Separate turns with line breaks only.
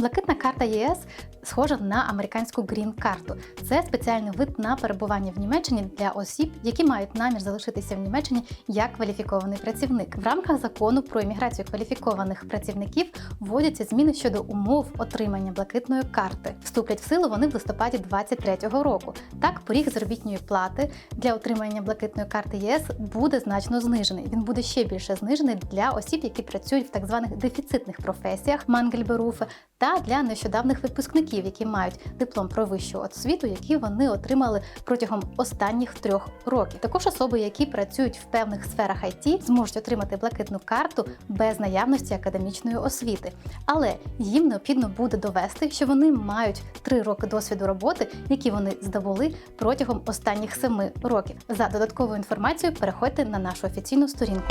Блакитна карта ЄС схожа на американську грін-карту. Це спеціальний вид на перебування в Німеччині для осіб, які мають намір залишитися в Німеччині як кваліфікований працівник. В рамках закону про імміграцію кваліфікованих працівників вводяться зміни щодо умов отримання блакитної карти. Вступлять в силу вони в листопаді 2023 року. Так, поріг заробітної плати для отримання блакитної карти ЄС буде значно знижений. Він буде ще більше знижений для осіб, які працюють в так званих дефіцитних професіях Мангельберуфе, та для нещодавних випускників, які мають диплом про вищу освіту, які вони отримали протягом останніх трьох років. Також особи, які працюють в певних сферах IT, зможуть отримати блакитну карту без наявності академічної освіти. Але їм необхідно буде довести, що вони мають три роки досвіду роботи, які вони здобули протягом останніх семи років. За додатковою інформацією переходьте на нашу офіційну сторінку.